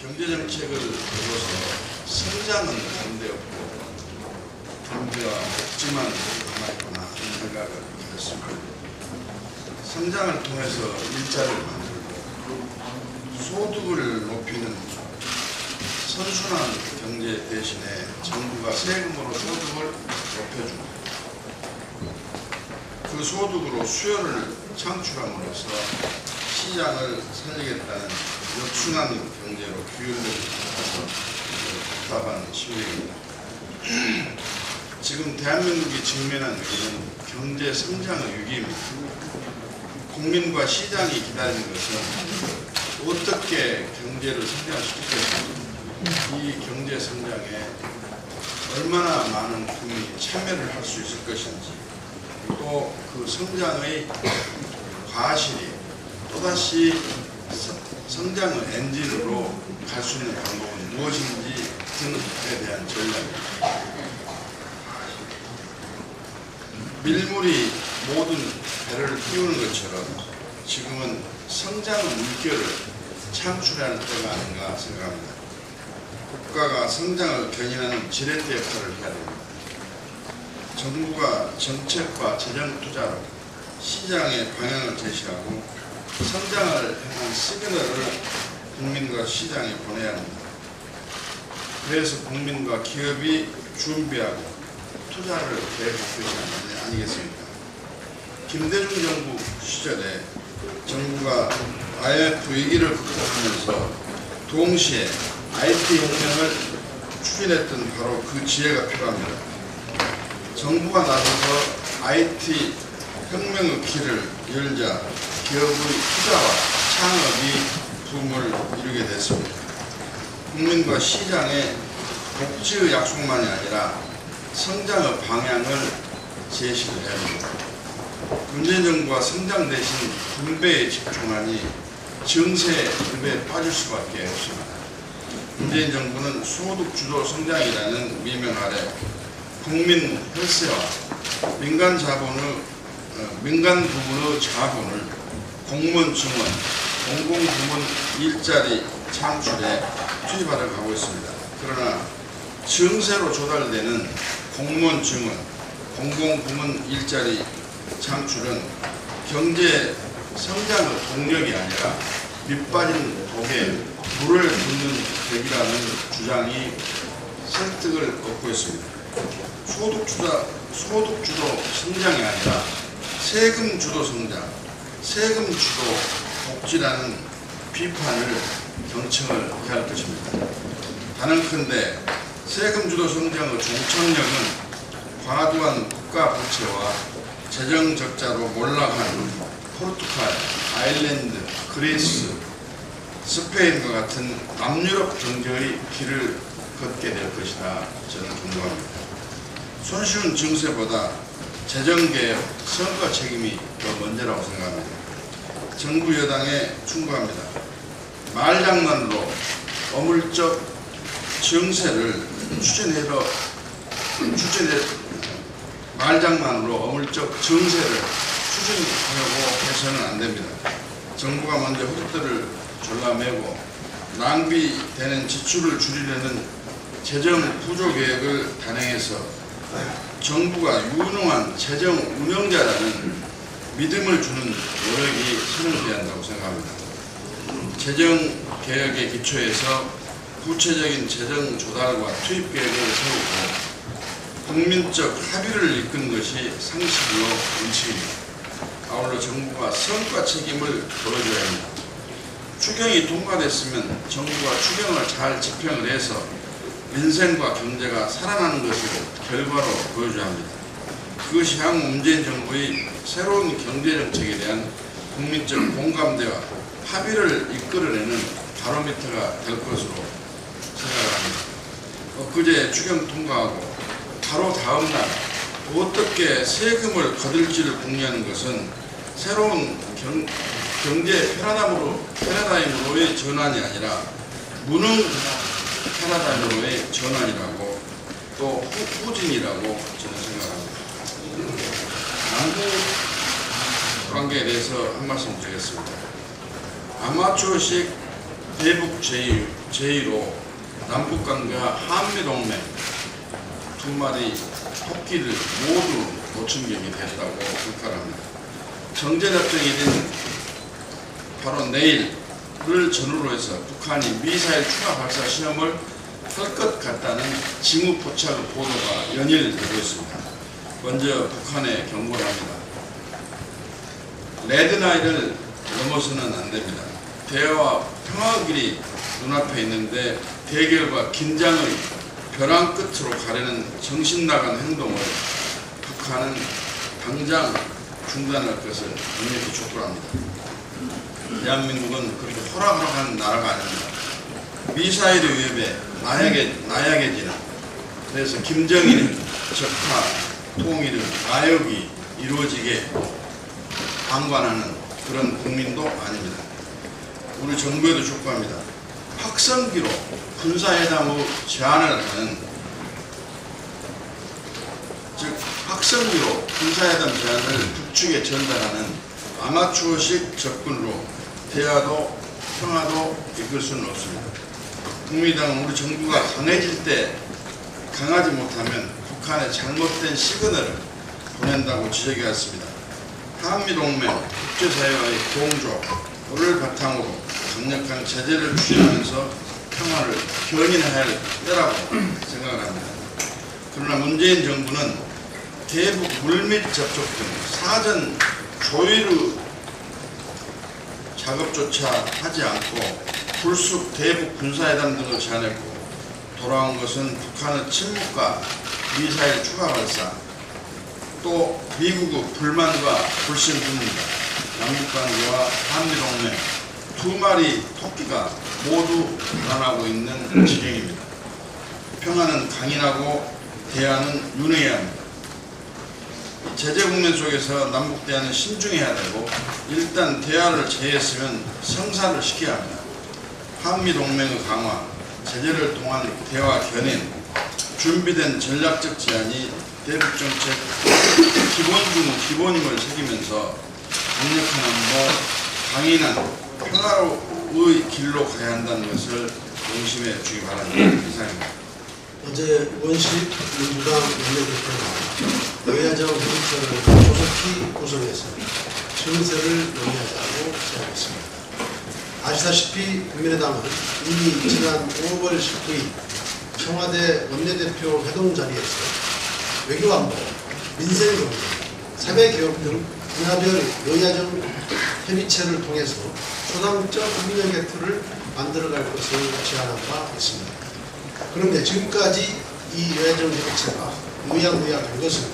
경제정책을 보고서 성장은 반대없고 경제와 복지만 남아있구나 하는 생각을 했습니다. 성장을 통해서 일자리를 만들고 소득을 높이는 선순환 경제 대신에 정부가 세금으로 소득을 높여줍니다. 그 소득으로 수요를 창출함으로써 시장을 살리겠다는 역순환 경제로 규율을 받아서 답답한 시국입니다. 지금 대한민국이 직면한 위기는 경제 성장의 위기입니다. 국민과 시장이 기다리는 것은 어떻게 경제를 성장시킬 것인지 이 경제 성장에 얼마나 많은 국민이 참여를 할 수 있을 것인지 또 그 성장의 과실이 또다시 서- 성장의 엔진으로 갈 수 있는 방법은 무엇인지 등에 대한 전략입니다. 밀물이 모든 배를 띄우는 것처럼 지금은 성장의 물결을 창출하는 때가 아닌가 생각합니다. 국가가 성장을 견인하는 지렛대 역할을 해야 됩니다. 정부가 정책과 재정 투자로 시장의 방향을 제시하고 성장을 향한 시그널을 국민과 시장에 보내야 합니다. 그래서 국민과 기업이 준비하고 투자를 계획할 것이 아니겠습니까? 김대중 정부 시절에 정부가 IMF 위기를 극복하면서 동시에 IT 혁명을 추진했던 바로 그 지혜가 필요합니다. 정부가 나서서 IT 혁명의 길을 열자 기업의 투자와 창업이 붐을 이루게 됐습니다. 국민과 시장의 복지의 약속만이 아니라 성장의 방향을 제시를 합니다. 문재인 정부가 성장 대신 분배에 집중하니 증세 분배에 빠질 수밖에 없습니다. 문재인 정부는 소득 주도 성장이라는 미명 아래 국민 혈세와 민간 자본의 어, 민간 부문의 자본을 공무원 증원, 공공 부문 일자리 창출에 투입하려 가고 있습니다. 그러나 증세로 조달되는 공무원 증원, 공공 부문 일자리 창출은 경제 성장의 동력이 아니라 밑빠진 독에 불을 붙는 덱이라는 주장이 설득을 얻고 있습니다. 소득 주다 소득 주도 성장이 아니라 세금 주도 성장, 세금 주도 복지라는 비판을 경청을 해야 할 것입니다. 단언컨대 세금 주도 성장의 종착역은 과도한 국가 부채와 재정 적자로 몰락한 포르투갈, 아일랜드, 그리스, 스페인과 같은 남유럽 경제의 길을 걷게 될 것이다 저는 경고합니다. 손쉬운 증세보다 재정개혁, 성과 책임이 더 먼저라고 생각합니다. 정부 여당에 충고합니다. 말장난으로 어물적 증세를 추진해서 추진해 말장난으로 어물적 증세를 추진하려고 해서는 안 됩니다. 정부가 먼저 헛들을 졸라매고 낭비되는 지출을 줄이려는 재정 구조 계획을 단행해서 정부가 유능한 재정 운영자라는 믿음을 주는 노력이 선행돼야 한다고 생각합니다. 재정 개혁의 기초에서 구체적인 재정 조달과 투입 계획을 세우고 국민적 합의를 이끈 것이 상식이요 원칙입니다. 아울러 정부가 성과 책임을 보여줘야 합니다. 추경이 통과됐으면 정부가 추경을 잘 집행을 해서 민생과 경제가 살아나는 것을 결과로 보여줘야 합니다. 그것이 향후 문재인 정부의 새로운 경제정책에 대한 국민적 공감대와 합의를 이끌어내는 바로미터가 될 것으로 생각을 합니다. 엊그제 추경 통과하고 바로 다음 날 어떻게 세금을 거둘지를 궁리하는 것은 새로운 경, 경제 패러다임으로, 패러다임으로의 전환이 아니라 무능 패러다임으로의 전환이라고 또 후, 후진이라고 저는 생각합니다. 남북 관계에 대해서 한 말씀 드리겠습니다. 아마추어식 대북 제의 제1호 남북관계와 한미동맹 두 마리 토끼를 모두 노충격이 됐다고 평가합니다. 정제협정일인 바로 내일을 전후로 해서 북한이 미사일 추가 발사 시험을 할 것 같다는 징후 포착 보도가 연일 되고 있습니다. 먼저 북한에 경고를 합니다. 레드라인을 넘어서는 안 됩니다. 대화와 평화 길이 눈앞에 있는데 대결과 긴장의 벼랑 끝으로 가려는 정신 나간 행동을 북한은 당장 중단할 것을 강력히 촉구합니다. 대한민국은 그렇게 호락호락한 나라가 아닙니다. 미사일의 위협에 나약해, 나약해지는 그래서 김정일은 적화, 통일은 나역이 이루어지게 방관하는 그런 국민도 아닙니다. 우리 정부에도 촉구합니다. 확성기로 군사회담의 제안을 하는 즉 확성기로 군사회담 제안을 북측에 전달하는 아마추어식 접근으로 대화도 평화도 이끌 수는 없습니다. 국민당은 우리 정부가 강해질 때 강하지 못하면 북한에 잘못된 시그널을 보낸다고 지적해왔습니다. 한미 동맹 국제사회와의 공조를 바탕으로 강력한 제재를 추진하면서 평화를 견인해야 할 때라고 생각을 합니다. 그러나 문재인 정부는 대북 물밑 접촉 등 사전 조율의 작업조차 하지 않고 불쑥 대북 군사회담 등을 제안했고 돌아온 것은 북한의 침묵과 미사일 추가 발사 또 미국의 불만과 불신뿐입니다. 남북관계와 한미 동맹 두 마리 토끼가 모두 불안하고 있는 지경입니다. 평화는 강인하고 대화는 유능해야 합니다. 제재 국면 속에서 남북 대화는 신중해야 되고 일단 대화를 제했으면 성사를 시켜야 합니다. 한미 동맹의 강화, 제재를 통한 대화 견인, 준비된 전략적 제안이 대북 정책 기본 중 기본임을 새기면서 강력한 안보, 강인한 평화로의 길로 가야 한다는 것을 명심해 주기 바랍니다. 이상입니다. 어제 원식 민주당 원내대표가 여야정 회의체를 조속히 구성해서 증세를 논의하자고 제안했습니다. 아시다시피 국민의당은 이미 지난 5월 19일 청와대 원내대표 회동 자리에서 외교안보, 민생경제, 사회개혁 등 분야별 여야정 협의체를 통해서 초당적 국민의 객투를 만들어갈 것을 제안한 바 있습니다. 그런데 지금까지 이 여야정 협의체가 의약의약한 것은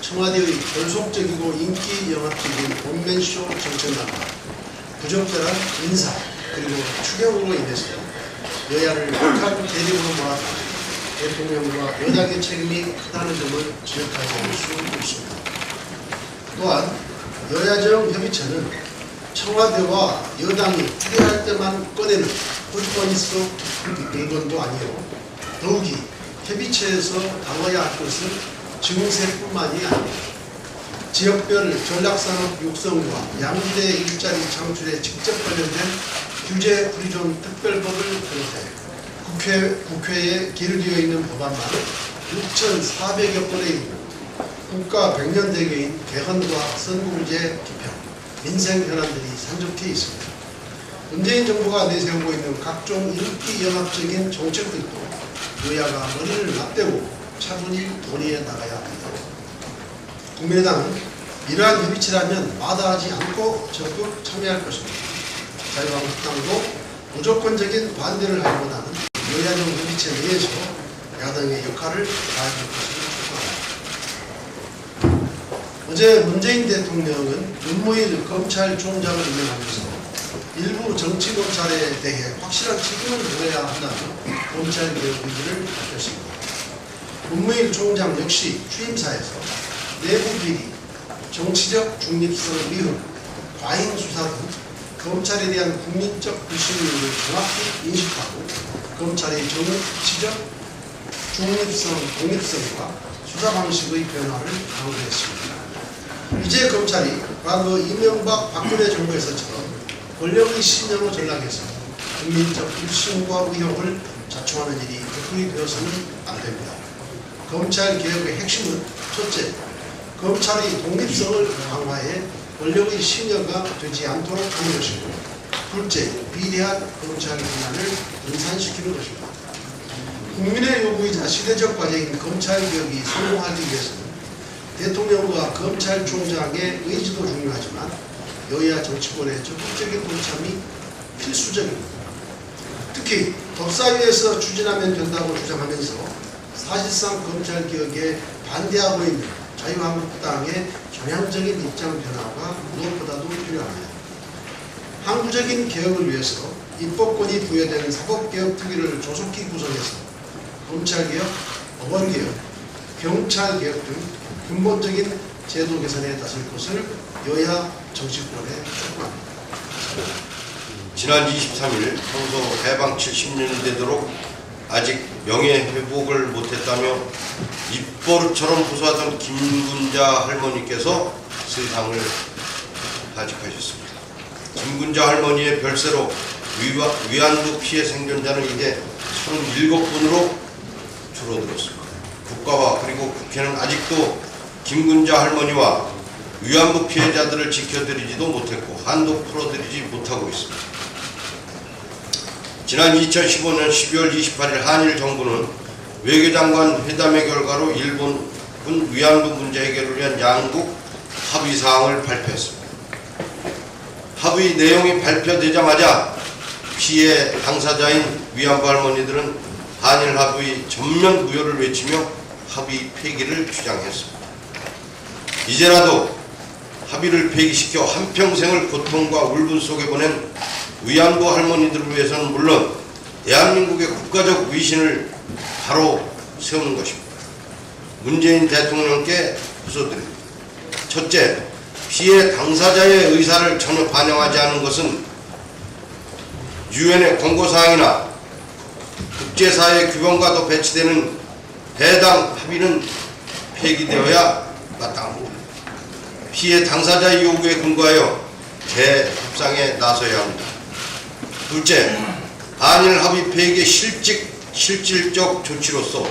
청와대의 결속적이고 인기 영합적인 원맨쇼 정책난과 부적절한 인사 그리고 추경으로 인해서 여야를 극한 대립으로 몰아가 대통령과 여당의 책임이 크다는 점을 지적하지 않을 수 없습니다. 또한 여야정 협의체는 청와대와 여당이 필요할 때만 꺼내는 호주머니속 물건도 아니요 더욱이 협의체에서 다뤄야 할 것은 증세뿐만이 아닙니다. 지역별 전략산업 육성과 양대 일자리 창출에 직접 관련된 규제 프리존 특별법을 비롯해 국회, 국회에 기르되어 있는 법안만 6,400여 건에 이르고 국가 100년 대계인 개헌과 선거구제 개편, 민생 현안들이 산적해 있습니다. 문재인 정부가 내세우고 있는 각종 인기 영합적인 정책들도 여야가 머리를 맞대고 차분히 논의해 나가야 합니다. 국민의당은 이러한 협의체라면 마다하지 않고 적극 참여할 것입니다. 자유한국당도 무조건적인 반대를 하기보다는 여야정 협의체 내에서 야당의 역할을 다해줄 것을 촉구합니다. 어제 문재인 대통령은 윤무일 검찰총장을 임명하면서 일부 정치검찰에 대해 확실한 책임을 물어야 한다는 검찰개혁 의지를 밝혔습니다. 문무일 총장 역시 취임사에서 내부 비리, 정치적 중립성 위협, 과잉 수사 등 검찰에 대한 국민적 불신임을 정확히 인식하고 검찰의 정치적 중립성, 독립성과 수사 방식의 변화를 강조했습니다. 이제 검찰이 과거 이명박 박근혜 정부에서처럼 권력의 신념을 전락해서 국민적 불신과 의혹을 자초하는 일이 되풀이 되어서는 안 됩니다. 검찰 개혁의 핵심은 첫째, 검찰이 독립성을 강화해 권력의 신여가 되지 않도록 하는 것이고 둘째, 비대한 검찰 권한을 분산시키는 것입니다. 국민의 요구이자 시대적 과제인 검찰 개혁이 성공하기 위해서는 대통령과 검찰총장의 의지도 중요하지만 여야 정치권의 적극적인 동참이 필수적입니다. 특히 법사위에서 추진하면 된다고 주장하면서 사실상 검찰 개혁에 반대하고 있는 자유한국당의 전향적인 입장 변화가 무엇보다도 필요합니다. 항구적인 개혁을 위해서 입법권이 부여된 사법개혁 특위를 조속히 구성해서 검찰개혁, 법원개혁, 경찰개혁 등 근본적인 제도 개선에 나설 것을 여야 정치권에 촉구합니다. 지난 23일 평소 해방 70년이 되도록 아직 명예 회복을 못했다며 입버릇처럼 부수하던 김군자 할머니께서 세상을 하직하셨습니다. 김군자 할머니의 별세로 위안부 피해 생존자는 이제 37분으로 줄어들었습니다. 국가와 그리고 국회는 아직도 김군자 할머니와 위안부 피해자들을 지켜드리지도 못했고 한도 풀어드리지 못하고 있습니다. 지난 2015년 12월 28일 한일 정부는 외교장관 회담의 결과로 일본군 위안부 문제 해결을 위한 양국 합의 사항을 발표했습니다. 합의 내용이 발표되자마자 피해 당사자인 위안부 할머니들은 한일 합의 전면 무효를 외치며 합의 폐기를 주장했습니다. 이제라도 합의를 폐기시켜 한평생을 고통과 울분 속에 보낸 위안부 할머니들을 위해서는 물론 대한민국의 국가적 위신을 바로 세우는 것입니다. 문재인 대통령께 호소드립니다. 첫째, 피해 당사자의 의사를 전혀 반영하지 않은 것은 유엔의 권고사항이나 국제사회 규범과도 배치되는 해당 합의는 폐기되어야 마땅합니다. 피해 당사자의 요구에 근거하여 재협상에 나서야 합니다. 둘째, 한일 합의 폐기의 실직, 실질적 조치로서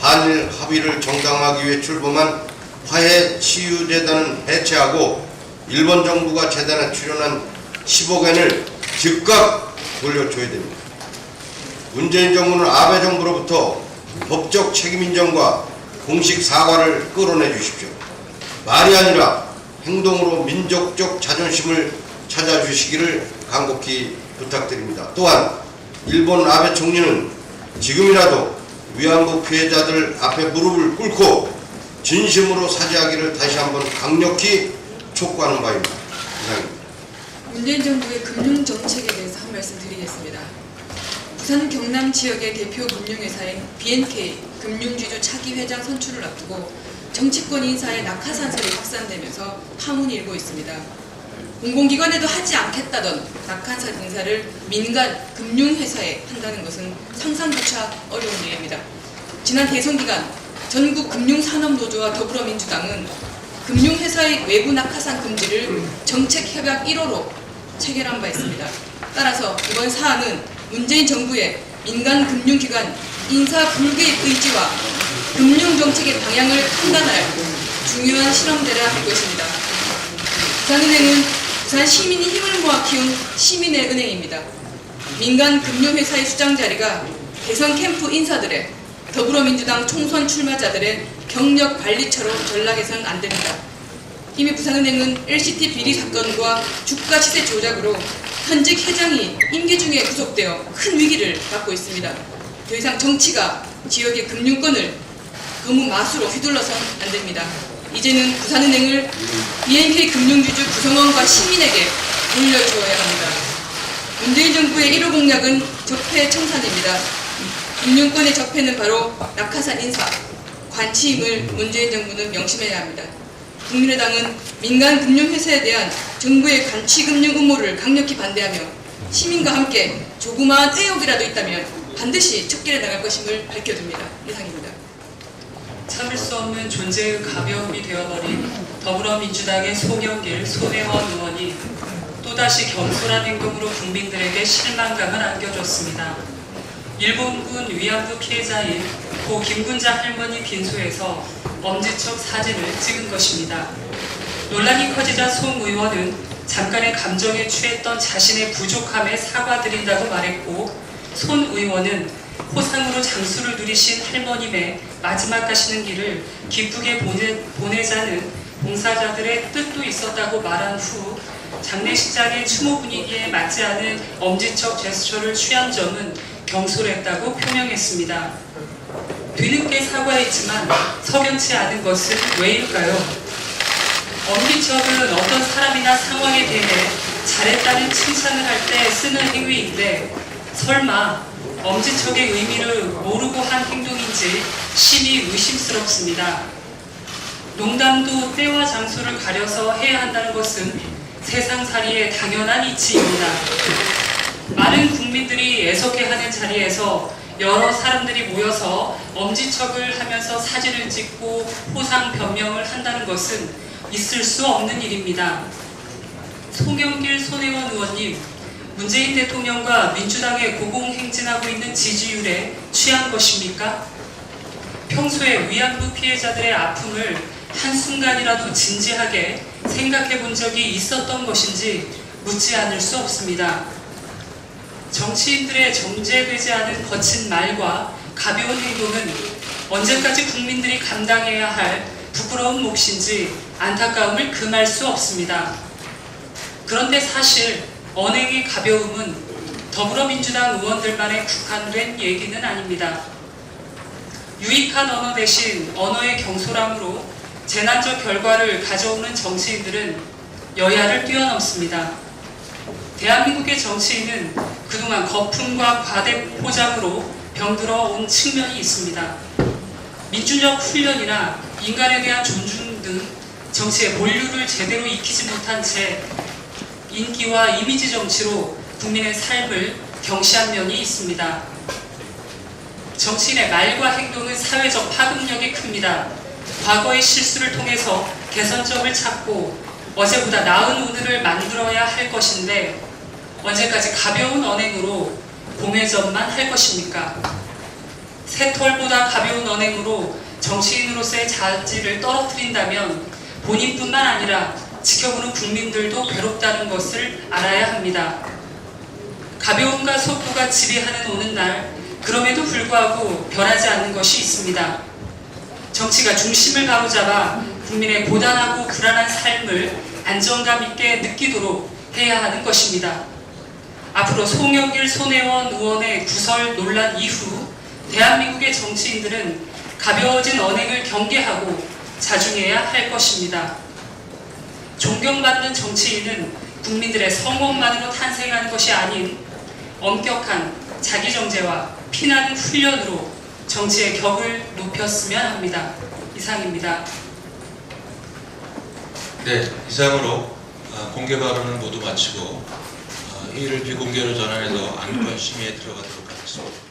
한일 합의를 정당화하기 위해 출범한 화해 치유재단은 해체하고 일본 정부가 재단에 출연한 10억 엔을 즉각 돌려줘야 됩니다. 문재인 정부는 아베 정부로부터 법적 책임 인정과 공식 사과를 끌어내 주십시오. 말이 아니라 행동으로 민족적 자존심을 찾아주시기를 간곡히 부탁드립니다. 또한 일본 아베 총리는 지금이라도 위안부 피해자들 앞에 무릎을 꿇고 진심으로 사죄하기를 다시 한번 강력히 촉구하는 바입니다. 이상입니다. 문재인 정부의 금융 정책에 대해서 한 말씀 드리겠습니다. 부산 경남 지역의 대표 금융회사인 BNK 금융지주 차기 회장 선출을 앞두고 정치권 인사의 낙하산설이 확산되면서 파문이 일고 있습니다. 공공기관에도 하지 않겠다던 낙하산 인사를 민간 금융회사에 한다는 것은 상상조차 어려운 일입니다. 지난 대선 기간 전국 금융산업노조와 더불어민주당은 금융회사의 외부 낙하산 금지를 정책협약 1호로 체결한 바 있습니다. 따라서 이번 사안은 문재인 정부의 민간 금융기관 인사 불개입 의지와 금융정책의 방향을 판단할 중요한 실험대라 할 것입니다. 부산은행은 부산 시민이 힘을 모아 키운 시민의 은행입니다. 민간 금융회사의 수장 자리가 대선 캠프 인사들의 더불어민주당 총선 출마자들의 경력 관리처럼 전락해서는 안 됩니다. 이미 부산은행은 LCT 비리 사건과 주가 시세 조작으로 현직 회장이 임기 중에 구속되어 큰 위기를 받고 있습니다. 더 이상 정치가 지역의 금융권을 너무 마수로 휘둘러선 안 됩니다. 이제는 부산은행을 BNK 금융주주 구성원과 시민에게 물려주어야 합니다. 문재인 정부의 1호 공약은 적폐 청산입니다. 금융권의 적폐는 바로 낙하산 인사, 관치임을 문재인 정부는 명심해야 합니다. 국민의당은 민간 금융회사에 대한 정부의 관치금융 음모를 강력히 반대하며 시민과 함께 조그마한 의혹이라도 있다면 반드시 척결해 나갈 것임을 밝혀둡니다. 이상입니다. 참을 수 없는 존재의 가벼움이 되어버린 더불어민주당의 송영길, 손혜원 의원이 또다시 겸손한 행동으로 국민들에게 실망감을 안겨줬습니다. 일본군 위안부 피해자인 고 김군자 할머니 빈소에서 엄지척 사진을 찍은 것입니다. 논란이 커지자 송 의원은 잠깐의 감정에 취했던 자신의 부족함에 사과드린다고 말했고 손 의원은 호상으로 장수를 누리신 할머님의 마지막 가시는 길을 기쁘게 보내, 보내자는 봉사자들의 뜻도 있었다고 말한 후 장례식장의 추모 분위기에 맞지 않은 엄지척 제스처를 취한 점은 경솔했다고 표명했습니다. 뒤늦게 사과했지만 석연치 않은 것은 왜일까요? 엄지척은 어떤 사람이나 상황에 대해 잘했다는 칭찬을 할 때 쓰는 행위인데 설마 엄지척의 의미를 모르고 한 행동인지 심히 의심스럽습니다. 농담도 때와 장소를 가려서 해야 한다는 것은 세상살이의 당연한 이치입니다. 많은 국민들이 애석해하는 자리에서 여러 사람들이 모여서 엄지척을 하면서 사진을 찍고 호상 변명을 한다는 것은 있을 수 없는 일입니다. 송영길 손혜원 의원님, 문재인 대통령과 민주당에 고공행진하고 지지율에 취한 것입니까? 평소에 위안부 피해자들의 아픔을 한순간이라도 진지하게 생각해 본 적이 있었던 것인지 묻지 않을 수 없습니다. 정치인들의 정제되지 않은 거친 말과 가벼운 행동은 언제까지 국민들이 감당해야 할 부끄러운 몫인지 안타까움을 금할 수 없습니다. 그런데 사실 언행의 가벼움은 더불어민주당 의원들만에 국한된 얘기는 아닙니다. 유익한 언어 대신 언어의 경솔함으로 재난적 결과를 가져오는 정치인들은 여야를 뛰어넘습니다. 대한민국의 정치인은 그동안 거품과 과대 포장으로 병들어 온 측면이 있습니다. 민주적 훈련이나 인간에 대한 존중 등 정치의 본류를 제대로 익히지 못한 채 인기와 이미지 정치로 국민의 삶을 경시한 면이 있습니다. 정치인의 말과 행동은 사회적 파급력이 큽니다. 과거의 실수를 통해서 개선점을 찾고 어제보다 나은 오늘을 만들어야 할 것인데 언제까지 가벼운 언행으로 공회전만 할 것입니까? 새털보다 가벼운 언행으로 정치인으로서의 자질을 떨어뜨린다면 본인뿐만 아니라 지켜보는 국민들도 괴롭다는 것을 알아야 합니다. 가벼움과 속도가 지배하는 오는 날, 그럼에도 불구하고 변하지 않는 것이 있습니다. 정치가 중심을 바로잡아 국민의 고단하고 불안한 삶을 안정감 있게 느끼도록 해야 하는 것입니다. 앞으로 송영길 손혜원 의원의 구설 논란 이후 대한민국의 정치인들은 가벼워진 언행을 경계하고 자중해야 할 것입니다. 존경받는 정치인은 국민들의 성원만으로 탄생하는 것이 아닌 엄격한 자기정제와 피나는 훈련으로 정치의 격을 높였으면 합니다. 이상입니다. 네, 이상으로 아, 공개 발언을 모두 마치고 아, 회의를 비공개로 전환해서 안건 심의에 들어가도록 하겠습니다.